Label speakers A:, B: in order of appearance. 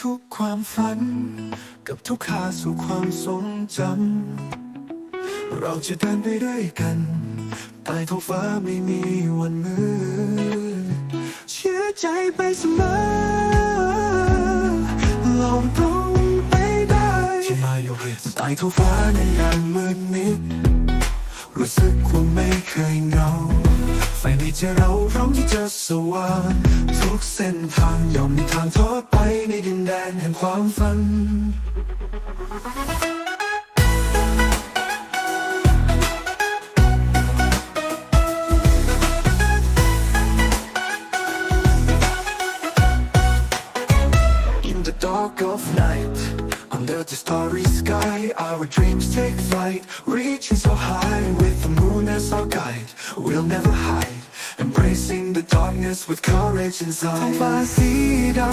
A: ทุกความฝัน กับทุกขาสู่ความทรงจำ เราจะเดินไปด้วยกันใต้ท้องฟ้าไม่มีวันมืดเชื่อใจไปเสมอเราต้องไปได้ที่มาโยริใต้ท้องฟ้าในยามมืดมิด รู้สึกว่าไม่เคยเหงาไฟในใจเราพร้อมที่จะสว่างทุกเส้นทางยอมมีทางทอดไปในดิน แดนแห่งความฝัน In the dark of night, under the starry sky, our dreams take flight, reaching so high with the moon as our guide. We'll never hide, embracing the darkness with courage inside. ท้องฟ้าสีดำ